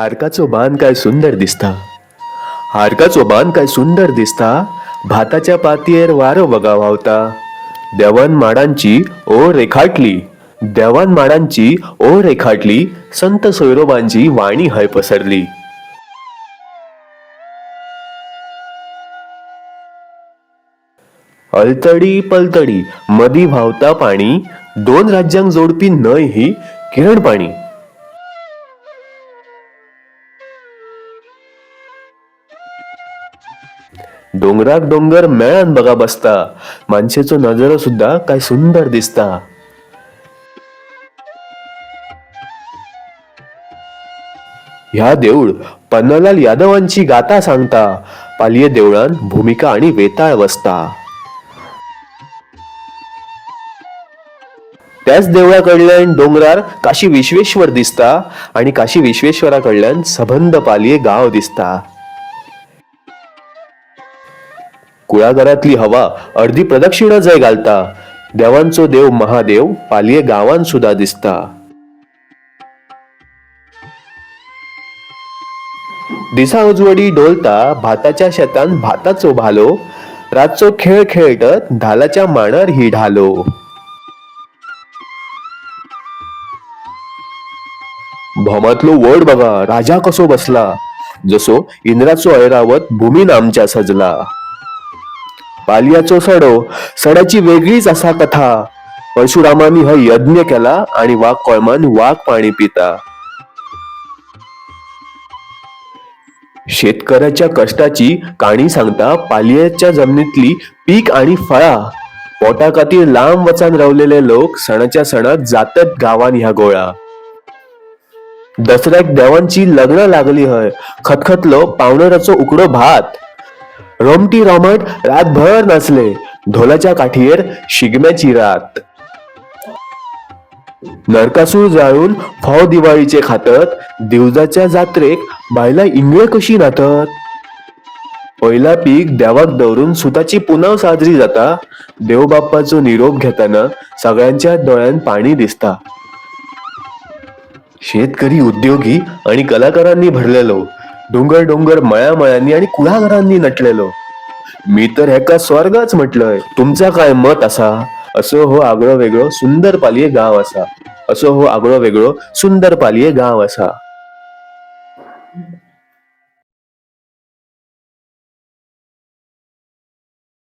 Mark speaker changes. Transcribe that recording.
Speaker 1: हारकाचो बांध काय सुंदर दिसता? हारकाचो बांध काय सुंदर दिसता? भाताच्या पातयेर वारो बगा व्हांवता. देवान माडांची ओ रेखाटली. देवान माडांची ओ रेखाटली. संत सोयरोबांची वाणी हय पसरली. अलतडी पलतडी मदी व्हावता पाणी. दोन राज्यांक जोडपी न्हय ही किरण पाणी. डोंगराक डोंगर मेळान बघा बसता. माणसेचो नजरो सुद्धा काय सुंदर दिसता. ह्या देऊळ पन्नालाल यादवांची गाथा सांगता. पालये देवळान भूमिका आणि वेताळ वसता. त्याच देवळा कडल्यान डोंगरार काशी विश्वेश्वर दिसता आणि काशी विश्वेश्वरा कडल्यान सबंद पालये गाव दिसता. कुळागरातली हवा अर्धी प्रदक्षिणा जय घालता. देवांचो देव महादेव पालये गावान सुद्धा दिसता. दिसा उजवडी डोलता भाताच्या शेतान भाताचो भालो. रातचो खेळ खेळटत धालाच्या मांडार ही ढालो. भोमातलो वड बघा राजा कसो बसला. जसो इंद्राचो ऐरावत भूमीन आमच्या सजला. पालयाचो सडो सड्याची वेगळीच असा कथा. परशुरामानी हा यज्ञ केला आणि वाघ कळमान वाघ पाणी पिता. शेतकऱ्याच्या कष्टाची काणी सांगता पालयेच्या जमिनीतली पीक आणि फळा. पोटा खातीर लांब वचान रावलेले लोक सणाच्या सणात जातात गावान ह्या गोळा. दसऱ्याक देवांची लग्न लागली हय. खतखतलो पावणराचो उकडो भात. रोमटी रोमट रातभर नाचले. ढोलाच्या काठीवर शिगम्याची रात. नरकासूर जाळून फाव दिवाळीचे खातत दिवजाच्या जात्रेक बायला इंगळे कशी नातत? पहिला पीक देवाक दवरून सुताची पुनव साजरी जाता देवबाप्पाचो निरोप घेताना सगळ्यांच्या दोळ्यान पाणी दिसता. शेतकरी उद्योगी आणि कलाकारांनी भरलेलो डोंगर डोंगर मळ्यामळ्यांनी आणि कुळाघरांनी नटलेलो. मी तर ह्याका स्वर्गच म्हटलंय. तुमचा काय मत असा? असो हो आगळो वेगळो सुंदर पालिये गाव असा. असो हो आगळो वेगळो सुंदर पालिये गाव असा.